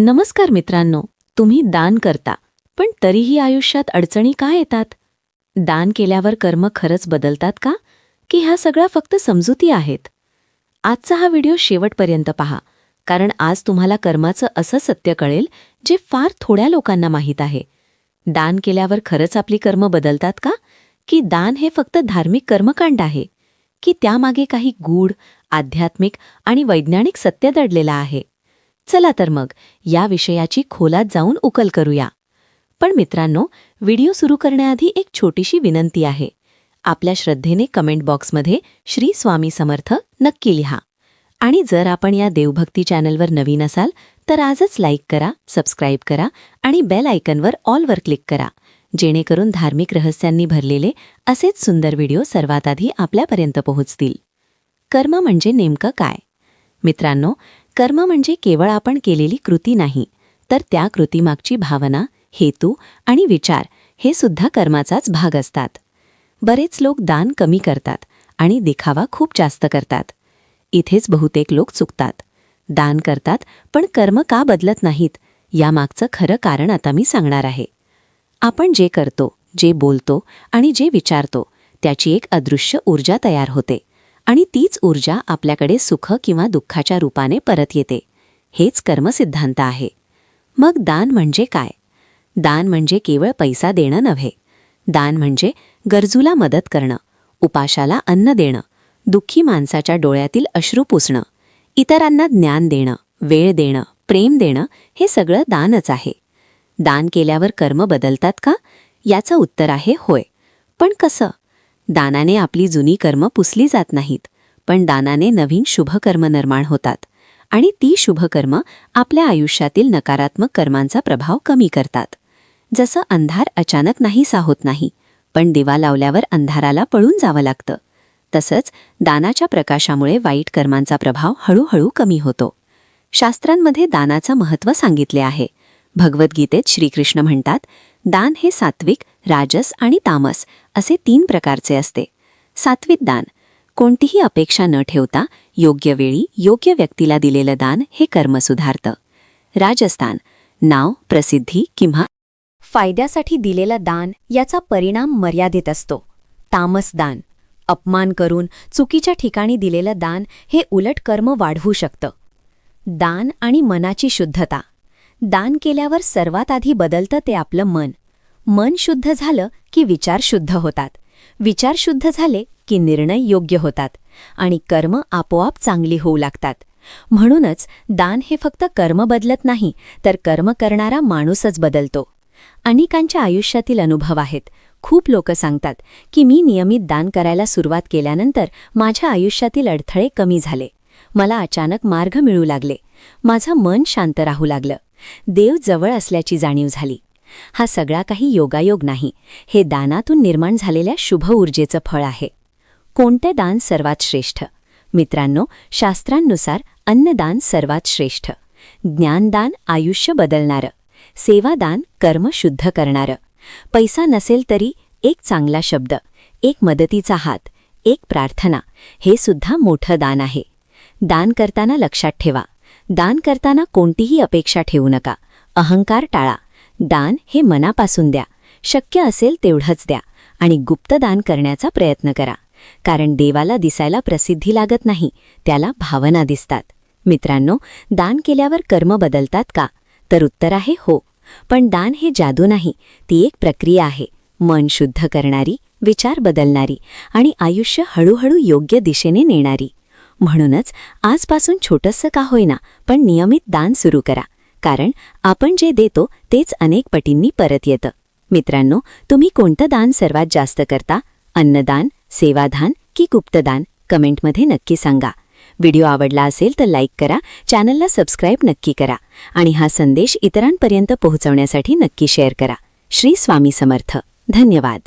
नमस्कार मित्रांनो तुम्ही दान करता पण तरीही आयुष्यात अडचणी का येतात? दान केल्यावर कर्म खरंच बदलतात का? की ह्या सगळ्या फक्त समजुती आहेत? आजचा हा व्हिडिओ शेवटपर्यंत पहा कारण आज तुम्हाला कर्माचं असं सत्य कळेल जे फार थोड्या लोकांना माहीत आहे. दान केल्यावर खरंच आपली कर्म बदलतात का? की दान हे फक्त धार्मिक कर्मकांड आहे? की त्यामागे काही गूढ आध्यात्मिक आणि वैज्ञानिक सत्य दडलेलं आहे? चला तर मग या विषयाची खोलात जाऊन उकल करूया. पण मित्रांनो व्हिडिओ सुरू करण्याआधी एक छोटीशी विनंती आहे. आपल्या श्रद्धेने कमेंट बॉक्समध्ये श्री स्वामी समर्थ नक्की लिहा. आणि जर आपण या देवभक्ती चॅनलवर नवीन असाल तर आजच लाईक करा सबस्क्राईब करा आणि बेल आयकनवर ऑलवर क्लिक करा. जेणेकरून धार्मिक रहस्यांनी भरलेले असेच सुंदर व्हिडिओ सर्वात आधी आपल्यापर्यंत पोहोचतील. कर्म म्हणजे नेमकं काय? मित्रांनो कर्म म्हणजे केवळ आपण केलेली कृती नाही तर त्या कृतीमागची भावना हेतू आणि विचार हे सुद्धा कर्माचाच भाग असतात. बरेच लोक दान कमी करतात आणि दिखावा खूप जास्त करतात. इथेच बहुतेक लोक चुकतात. दान करतात पण कर्म का बदलत नाहीत यामागचं खरं कारण आता मी सांगणार आहे. आपण जे करतो जे बोलतो आणि जे विचारतो त्याची एक अदृश्य ऊर्जा तयार होते. आणि तीच ऊर्जा आपल्याकडे सुख किंवा दुःखाच्या रूपाने परत येते. हेच कर्मसिद्धांत आहे. मग दान म्हणजे काय? दान म्हणजे केवळ पैसा देणं नव्हे. दान म्हणजे गरजूला मदत करणं उपाशाला अन्न देणं दुःखी माणसाच्या डोळ्यातील अश्रू पुसणं इतरांना ज्ञान देणं वेळ देणं प्रेम देणं हे सगळं दानच आहे. दान केल्यावर कर्म बदलतात का? याचं उत्तर आहे होय. पण कसं? दानाने आपली जुनी कर्म पुसली जात नाहीत पण दानाने नवीन शुभकर्म निर्माण होतात आणि ती शुभकर्म आपल्या आयुष्यातील नकारात्मक कर्मांचा प्रभाव कमी करतात. जसं अंधार अचानक नाहीसा होत नाही पण दिवा लावल्यावर अंधाराला पळून जावं लागतं. तसंच दानाच्या प्रकाशामुळे वाईट कर्मांचा प्रभाव हळूहळू कमी होतो. शास्त्रांमध्ये दानाचं महत्त्व सांगितले आहे. भगवद्गीतेत श्रीकृष्ण म्हणतात दान हे सात्विक राजस आणि तामस असे तीन प्रकारचे असते. सात्विक दान कोणतीही अपेक्षा न ठेवता योग्य वेळी योग्य व्यक्तीला दिलेलं दान हे कर्म सुधारतं. राजस्थान नाव प्रसिद्धी किंवा फायद्यासाठी दिलेलं दान याचा परिणाम मर्यादित असतो. तामस दान अपमान करून चुकीच्या ठिकाणी दिलेलं दान हे उलट कर्म वाढवू शकतं. दान आणि मनाची शुद्धता दान केल्यावर सर्वात आधी बदलतं ते आपलं मन. मन शुद्ध झालं की विचार शुद्ध होतात. विचार शुद्ध झाले की निर्णय योग्य होतात आणि कर्म आपोआप चांगली होऊ लागतात. म्हणूनच दान हे फक्त कर्म बदलत नाही तर कर्म करणारा माणूसच बदलतो. अनेकांच्या आयुष्यातील अनुभव आहेत. खूप लोक सांगतात की मी नियमित दान करायला सुरुवात केल्यानंतर माझ्या आयुष्यातील अडथळे कमी झाले. मला अचानक मार्ग मिळू लागले. माझं मन शांत राहू लागलं. देव जवळ असल्याची जाणीव झाली. हा सगळा काही योगायोग नाही. हे दानातून निर्माण झालेल्या शुभ ऊर्जेचं फळ आहे. कोणते दान सर्वात श्रेष्ठ? मित्रांनो शास्त्रांनुसार अन्नदान सर्वात श्रेष्ठ. ज्ञानदान आयुष्य बदलणारं. सेवादान कर्म शुद्ध करणारं. पैसा नसेल तरी एक चांगला शब्द एक मदतीचा हात एक प्रार्थना हे सुद्धा मोठं दान आहे. दान करताना लक्षात ठेवा. दान करताना कोणतीही अपेक्षा ठेवू नका. अहंकार टाळा. दान हे मनापासून द्या. शक्य असेल तेवढंच द्या आणि गुप्त दान करण्याचा प्रयत्न करा. कारण देवाला दिसायला प्रसिद्धी लागत नाही त्याला भावना दिसतात. मित्रांनो दान केल्यावर कर्म बदलतात का? तर उत्तर आहे हो. पण दान हे जादू नाही ती एक प्रक्रिया आहे. मन शुद्ध करणारी विचार बदलणारी आणि आयुष्य हळूहळू योग्य दिशेने नेणारी. म्हणूनच आजपासून छोटंसं का होईना पण नियमित दान सुरू करा. कारण आपण जे देतो तेच अनेक पटींनी परत येतं. मित्रांनो तुम्ही कोणतं दान सर्वात जास्त करता? अन्नदान सेवादान की गुप्तदान? कमेंटमध्ये नक्की सांगा. व्हिडिओ आवडला असेल तर लाईक करा चॅनलला सबस्क्राईब नक्की करा आणि हा संदेश इतरांपर्यंत पोहोचवण्यासाठी नक्की शेअर करा. श्री स्वामी समर्थ. धन्यवाद.